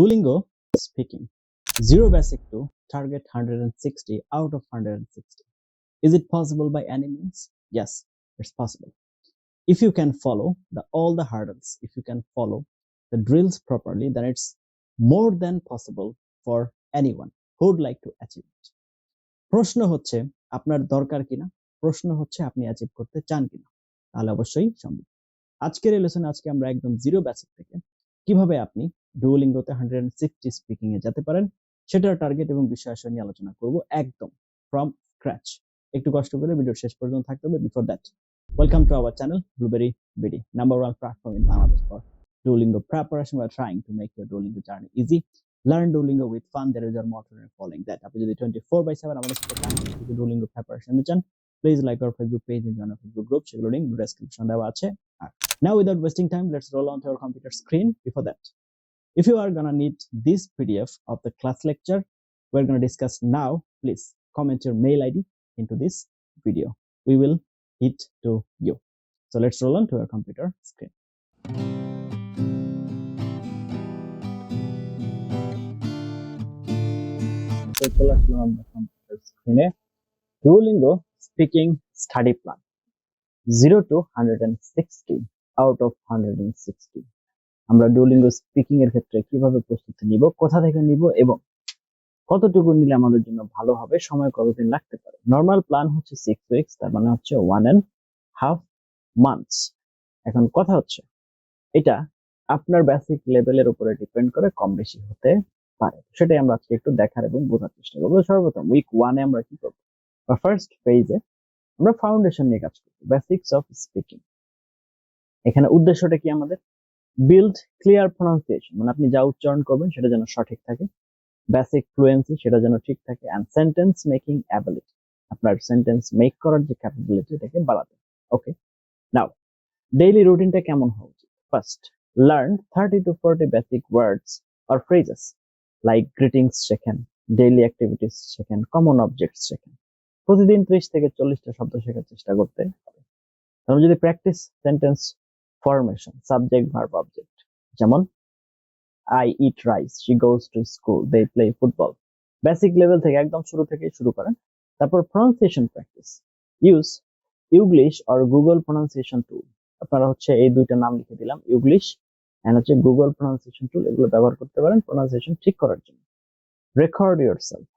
Duolingo speaking. Zero basic to target 160 out of 160. Is it possible by any means? Yes, it's possible. If you can follow the all the hurdles, if you can follow the drills properly, then it's more than possible for anyone who would like to achieve it. প্রশ্ন হচ্ছে আপনার দরকার কিনা প্রশ্ন হচ্ছে আপনি achieve করতে চান কিনা তাহলে অবশ্যই সম্ভব আজকের এই লেসনে আজকে আমরা একদম জিরো বেসিক থেকে কীভাবে আপনি ডুওলিঙ্গোতে হান্ড্রেড অ্যান্ড সিক্সটি স্পিকিং এ যেতে পারেন, সেটার টার্গেট এবং বিষয় আসয় নিয়ে আলোচনা করব একদম ফ্রম স্ক্র্যাচ একটু কষ্ট করে ভিডিওর শেষ পর্যন্ত থাকতে হবে before that welcome to our channel Blueberry BD number one platform in Bangladesh for Duolingo preparation. We're trying to make your Duolingo journey easy. Learn Duolingo with fun. There is our motto and following that. আপনি যদি 24 by 7 আমাদের সাথে Duolingo preparation চান please like our Facebook page and join Facebook group সেগুলো link description দেওয়া আছে আর now without wasting time let's roll on to our computer screen before that if you are gonna need this pdf of the class lecture we're gonna discuss now please comment your mail id into this video we will hit to you so let's roll on to our computer screen চলে আসলাম আমরা computer স্ক্রিনে Duolingo speaking study plan zero two hundred and sixty out of hundred and sixty আমরা Duolingo speaking এর ক্ষেত্রে কীভাবে প্রস্তুতি নিব, কোথা থেকে নিব এবং কতটুকু নিলে আমাদের জন্য ভালো হবে, সময় কতদিন লাগতে পারে? নর্মাল প্ল্যান হচ্ছে সিক্স উইকস তার মানে হচ্ছে ওয়ান অ্যান্ড হাফ মান্থস এখন কথা হচ্ছে, এটা আপনার বেসিক লেভেলের উপরে ডিপেন্ড করে কম বেশি হতে পারে। সেটাই আমরা আজকে একটু দেখার এবং বোঝার চেষ্টা করব। সর্বপ্রথম উইক ওয়ানে আমরা কি করব? বা ফার্স্ট পেজে আমরা ফাউন্ডেশন নিয়ে কাজ করব বেসিক্স অফ স্পিকিং এখানে উদ্দেশ্যটা কি আমাদের? বিল্ড ক্লিয়ার প্রনাউন্সিয়েশন মানে আপনি যা উচ্চারণ করবেন সেটা যেন সঠিক থাকে। বেসিক ফ্লুয়েন্সি সেটা যেন ঠিক থাকে। অ্যান্ড সেন্টেন্স মেকিং অ্যাবিলিটি আপনার সেন্টেন্স মেক করার যে ক্যাপাবিলিটি এটাকে বাড়াতে। ওকে নাও ডেইলি রুটিনটা কেমন হওয়া উচিত? First learn thirty to forty basic words or phrases like greetings শেখেন ডেইলি অ্যাক্টিভিটিস শেখেন কমন অবজেক্টস শেখেন প্রতিদিন ত্রিশ থেকে চল্লিশটা শব্দ শেখার চেষ্টা করতে হবে। তাহলে যদি practice sentence formation subject verb object যেমন I eat rice she goes to school they play football basic level থেকে একদম শুরু থেকে শুরু করেন। তারপর pronunciation practice use Youglish or Google pronunciation tool আপনারা হচ্ছে এই দুইটা নাম লিখে দিলাম ইউগ্লিশ এন্ড হচ্ছে গুগল প্রনাউন্সিয়েশন টুল এগুলো ব্যবহার করতে পারেন প্রনাউন্সিয়েশন ঠিক করার জন্য। Record yourself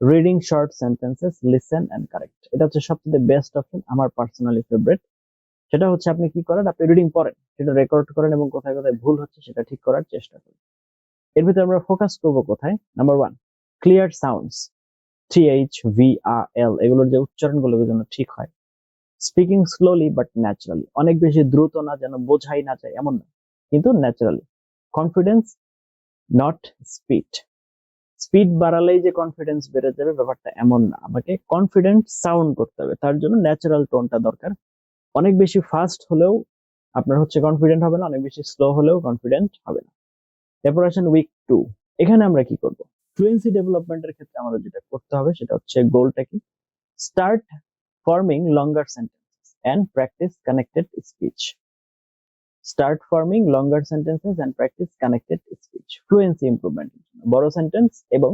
reading short sentences listen and correct এটা হচ্ছে সবচেয়ে বেস্ট অপশন আমার পার্সোনালি ফেভারিট সেটা হচ্ছে আপনি কি করেন? আপনি রিডিং পড়েন। সেটা রেকর্ড করেন এবং কোথায় কোথায় ভুল হচ্ছে সেটা ঠিক করার চেষ্টা করেন। এর ভিতরে আমরা ফোকাস করব কোথায়? Number one clear sounds T H V R L এগুলোর যে উচ্চারণগুলো যেন ঠিক হয়। স্পিকিং স্লোলি বাট ন্যাচারালি অনেক বেশি দ্রুত না, যেন বোঝাই না যায়, এমন না। কিন্তু naturally confidence not speed speed বাড়ালেই যে কনফিডেন্স বেড়ে যাবে ব্যাপারটা এমন না। আমাকে কনফিডেন্ট সাউন্ড করতে হবে, তার জন্য ন্যাচারাল টোনটা দরকার। অনেক বেশি ফাস্ট হলেও আপনার হচ্ছে কনফিডেন্ট হবে না, অনেক বেশি স্লো হলেও কনফিডেন্ট হবে না। এরপর আসেন উইক টু এখানে আমরা কি করব? ফ্লুয়েন্সি ডেভেলপমেন্টের ক্ষেত্রে আমাদের যেটা করতে হবে সেটা হচ্ছে গোলটা কি? Start forming longer sentences and practice connected speech start forming longer sentences and practice connected speech fluency ইমপ্রুভমেন্টের জন্য বড় সেন্টেন্স এবং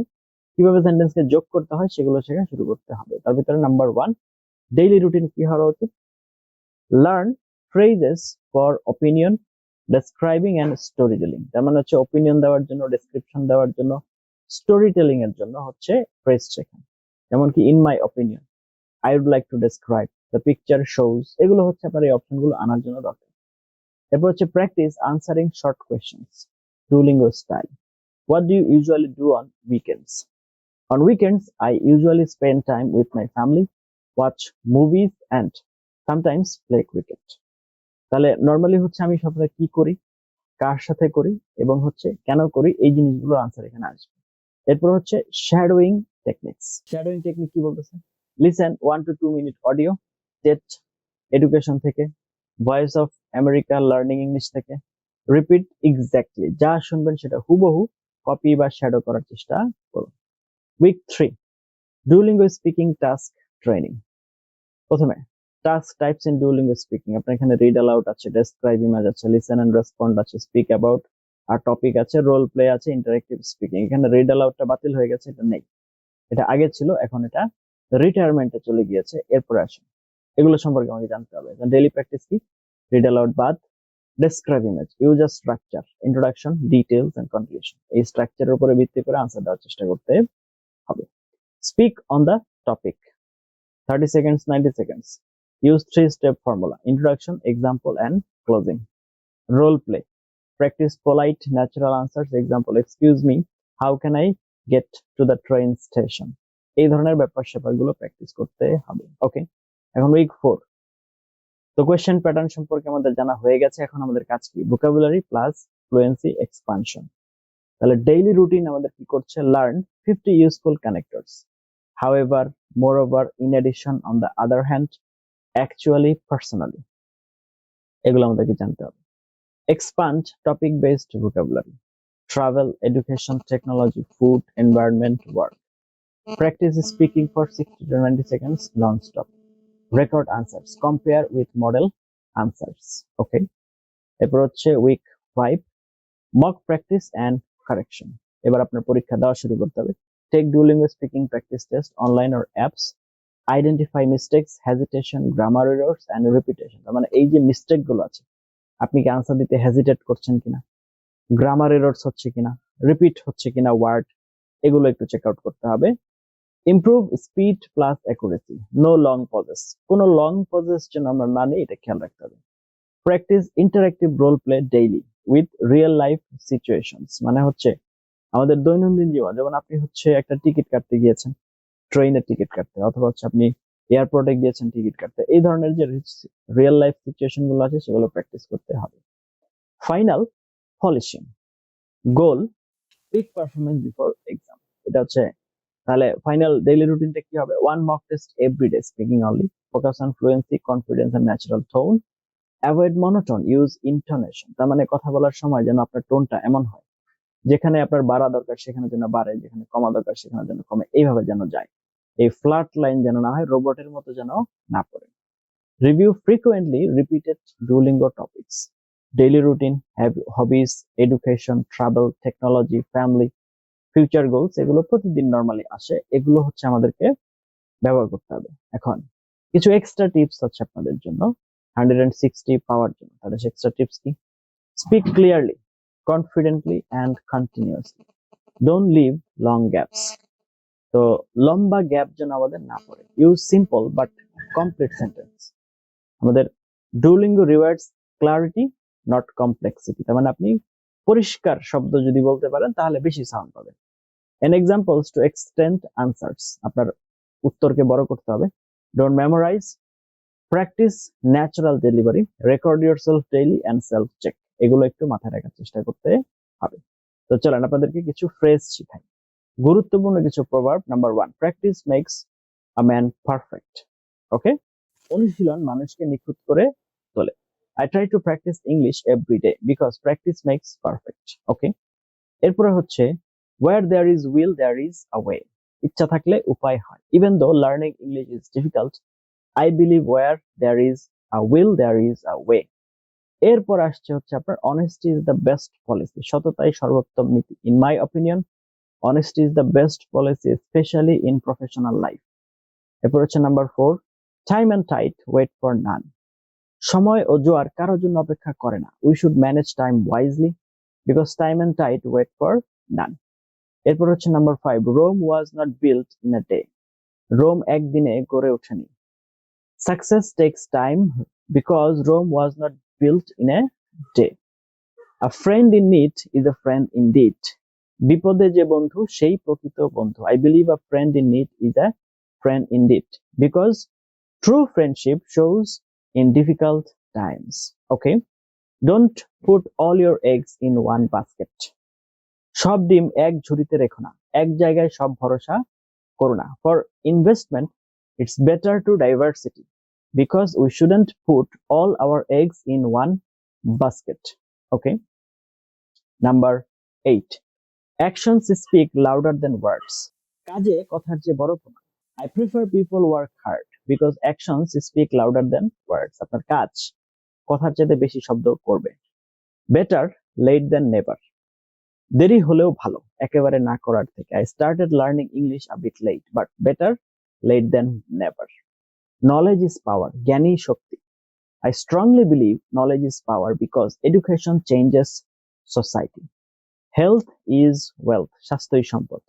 কীভাবে সেন্টেন্সকে যোগ করতে হয় সেগুলো শেখা শুরু করতে হবে। তার ভিতরে নাম্বার ওয়ান ডেইলি রুটিন কি হওয়া উচিত? Learn phrases for opinion describing and story telling তার মানে হচ্ছে অপিনিয়ন দেওয়ার জন্য ডেসক্রিপশন দেওয়ার জন্য স্টোরি টেলিং এর জন্য হচ্ছে ফ্রেজ শেখা। যেমন কি in my opinion I would like to describe the picture shows এগুলো হচ্ছে আপনার এই অপশনগুলো আনার জন্য দরকার। এরপর হচ্ছে practice answering short questions Duolingo style what do you usually do on weekends on weekends I usually spend time with my family watch movies and sometimes play cricket তাহলে নর্মালি হচ্ছে আমি সপ্তাহে কি করি? কার সাথে করি? এবং হচ্ছে কেন করি? এই জিনিসগুলোর আনসার এখানে আসবে। এরপর হচ্ছে শ্যাডোয়িং টেকনিক্স শ্যাডোয়িং টেকনিক কি বলতেছে? Listen one to two minute audio TED education থেকে voice of America learning English থেকে। রিপিট এক্স্যাক্টলি যা শুনবেন সেটা হুবহু কপি বা শ্যাডো করার চেষ্টা করুন week three Duolingo speaking task training প্রথমে task types in Duolingo speaking আপনার এখানে রিড অ্যালাউড আছে ডেসক্রাইব ইমেজ আছে লিসেন এন্ড রেসপন্ড আছে স্পিক অ্যাবাউট আর টপিক আছে রোল প্লে আছে ইন্টারেক্টিভ স্পিকিং এখানে রিড অ্যালাউডটা বাতিল হয়ে গেছে, এটা নেই। এটা আগে ছিল, এখন এটা রিটায়ারমেন্টে চলে গিয়েছে, এরপরে আসুন। এগুলো সম্পর্কে আমাকে জানতে হবে। ডেলি প্র্যাকটিস কি? রিড অ্যালাউড বাদ describe image use a structure introduction details and conclusion এই স্ট্রাকচারের উপরে ভিত্তি করে আনসার দেওয়ার চেষ্টা করতে হবে। Speak on the topic thirty seconds ninety seconds use three step formula introduction example and closing role play practice polite, natural answers. Example, excuse me, how can i get to the train station? এই ধরনের ব্যাপার স্যাপারগুলো practice করতে হবে। Okay এখন week four তো question pattern সম্পর্কে আমাদের জানা হয়ে গেছে, এখন আমাদের কাজ কি? ভোকাবুলারি প্লাস ফ্লুয়েন্সি এক্সপানশন তাহলে ডেইলি রুটিন আমাদের কি করছে? Learn fifty useful connectors however moreover in addition on the other hand actually personally এগুলো আমাদেরকে জানতে হবে। Expand topic based vocabulary travel education technology food environment work practice speaking for sixty to ninety seconds non stop record answers. Compare with model answers. Okay? এরপর হচ্ছে week five mock practice and correction এবার আপনার পরীক্ষা দেওয়া শুরু করতে হবে। Take Duolingo speaking practice test online or apps identify mistakes hesitation grammar errors and repetition মানে এই যে মিস্টেকগুলো আছে, আপনি কি আনসার দিতে হেজিটেট করছেন কিনা? গ্রামার এরর্স হচ্ছে কিনা? রিপিট হচ্ছে কিনা? ওয়ার্ড এগুলো একটু চেক আউট করতে হবে। Improve speed plus accuracy no long pauses কোনো লং পজেস যেন আমরা না নিই, এটা খেয়াল রাখতে হবে। Practice interactive role play daily with real life situations মানে হচ্ছে আমাদের দৈনন্দিন জীবন। যেমন আপনি হচ্ছে একটা টিকিট কাটতে গিয়েছেন ট্রেনের টিকিট কাটতে, অথবা হচ্ছে আপনি এয়ারপোর্টে গিয়েছেন টিকিট কাটতে, এই ধরনের যে রিয়েল লাইফ সিচুয়েশনগুলো আছে, সেগুলো প্র্যাকটিস করতে হবে। Final polishing goal peak performance before exam এটা হচ্ছে তাহলে ফাইনাল ডেইলি রুটিনটা কি হবে? One mock test everyday speaking only focus on fluency confidence and natural tone avoid monotone use intonation তার মানে কথা বলার সময় যেন আপনার টোনটা এমন হয়, যেখানে আপনার বাড়া দরকার, সেখানে যেন বাড়ে, যেখানে কমা দরকার, সেখানে যেন কমে, এইভাবে যেন যায়। এই ফ্ল্যাট লাইন যেন না হয় রোবটের মতো যেন না পড়ে। Review frequently repeated Duolingo topics daily routine hobbies education travel technology family future goals এগুলো প্রতিদিন নর্মালি আসে, এগুলো হচ্ছে আমাদেরকে ব্যবহার করতে হবে। এখন, কিছু এক্সট্রা টিপস হচ্ছে আপনাদের জন্য হান্ড্রেড অ্যান্ড সিক্সটি পাওয়ার জন্য, তাহলে এক্সট্রা টিপস কি? Speak clearly confidently and continuously don't leave long gaps তো লম্বা গ্যাপ যেন আমাদের না পড়ে। Use simple but complete sentence আমাদের Duolingo rewards clarity not complexity তার মানে আপনি পরিষ্কার শব্দ যদি বলতে পারেন, তাহলে বেশি সাউন্ড পাবেন। And examples to extend answers আপনার উত্তরকে বড় করতে হবে। Don't memorise practice natural delivery record yourself daily and self check এগুলো একটু মাথায় রাখার চেষ্টা করতে হবে। তো চলেন আপনাদেরকে কিছু ফ্রেজ শিখাই। গুরুত্বপূর্ণ কিছু প্রভাব number one practice makes a man perfect okay অনুশীলন মানুষকে নিখুঁত করে I try to practice English every day because practice makes perfect okay এরপরে হচ্ছে where there is will there is a ইচ্ছা থাকলে উপায় হয়। Even though learning English is difficult I believe where there is a will there is a way এরপর আসছে হচ্ছে আপনার honesty is the best policy সততাই সর্বোত্তম নীতি। In my opinion honesty is the best policy specially in professional life এরপর হচ্ছে number four time and tide wait for none সময় ও জোয়ার কারোর জন্য অপেক্ষা করে না। We should manage time wisely because time and tide wait for none এরপর হচ্ছে number five Rome was not built in a day Rome একদিনে গড়ে ওঠেনি। Success takes time because Rome was not built in a day. A friend in need is a friend indeed. বিপদে যে বন্ধু, সেই প্রকৃত বন্ধু। I believe a friend in need is a friend in deed because true friendship shows in difficult times okay don't put all your eggs in one basket সব ডিম এক ঝুড়িতে রেখো না এক জায়গায় সব ভরসা করো না for investment it's better to diversity because we shouldn't put all our eggs in one basket. Okay. Number eight. Actions speak louder than words. কাজে কথার চেয়ে বড় প্রমাণ I prefer people work hard because actions speak louder than words আপনার কাজ কথার চেয়ে বেশি শব্দ করবে। বেটার লেট দেন নেভার দেরি হলেও ভালো, একেবারে না করার থেকে। I started learning English a bit late but better late than never knowledge is power জ্ঞানী শক্তি। I strongly believe knowledge is power because education changes society health is wealth স্বাস্থ্যই সম্পদ।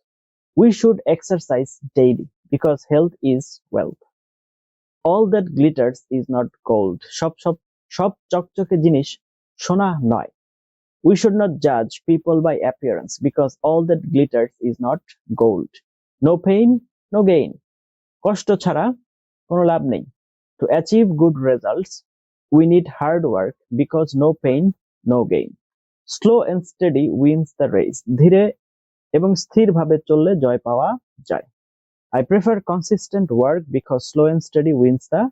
We should exercise daily because health is wealth all that glitters is not gold সব সব সব চকচকে জিনিস সোনা নয়। উই শুড নট জাজ people by appearance because all that glitters is not gold no pain, no gain কষ্ট ছাড়া কোনো লাভ নেই। To achieve good results we need hard work because no pain no gain slow and steady wins the race ধীরে এবং স্থিরভাবে চললে জয় পাওয়া যায়। I prefer consistent work because slow and steady wins the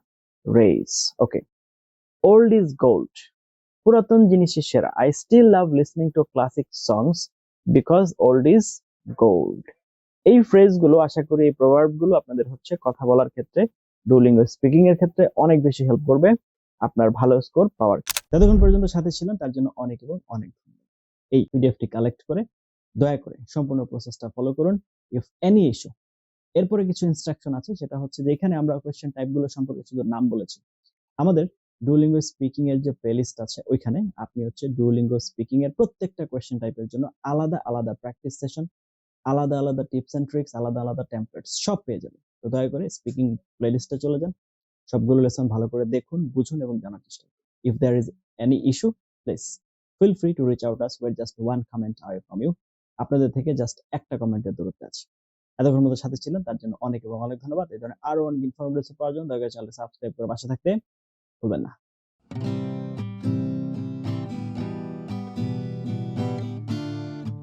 race okay old is gold পুরাতন জিনিসই সেরা I still love listening to classic songs because old is gold এই ফ্রেজগুলো আশা করি এই প্রভাবগুলো আপনাদের হচ্ছে কথা বলার ক্ষেত্রে ডুলিঙ্গো স্পিকিং এর ক্ষেত্রে অনেক বেশি হেল্প করবে, আপনার ভালো স্কোর পাওয়ার যতক্ষণ পর্যন্ত সাথে ছিলেন, তার জন্য অনেক এবং অনেক ধন্যবাদ। এই পিডিএফটি কালেক্ট করে দয়া করে সম্পূর্ণ প্রসেসটা ফলো করুন। ইফ এনি ইস্যু এরপরে কিছু ইনস্ট্রাকশন আছে, সেটা হচ্ছে যে এখানে আমরা কোয়েশ্চেন টাইপগুলো সম্পর্কে শুধু নাম বলেছি। আমাদের ডুওলিঙ্গো স্পিকিং এর যে প্লেলিস্ট আছে, ওইখানে আপনি হচ্ছে ডুওলিঙ্গো স্পিকিং এর প্রত্যেকটা কোয়েশ্চেন টাইপের জন্য আলাদা আলাদা প্র্যাকটিস সেশন আলাদা আলাদা টিপস এন্ড ট্রিক্স আলাদা আলাদা টেমপ্লেটস সব পেয়ে যাবেন। তো দয়া করে স্পিকিং প্লেলিস্টে চলে যান, সবগুলো লেসন ভালো করে দেখুন, বুঝুন এবং জানার চেষ্টা করুন। If there is any issue please feel free to reach out us we're just one comment away from you আপনাদের থেকে জাস্ট একটা কমেন্টের দূরত্বে আছে। এতক্ষণ সাথে ছিলেন, তার জন্য অনেক এবং অনেক ধন্যবাদ। এই ধরনের আরও অনেক ইনফরমেটিভ পাওয়ার জন্য দয়া করে চ্যানেলটি সাবস্ক্রাইব করে পাশে থাকতে ভুলবেন না।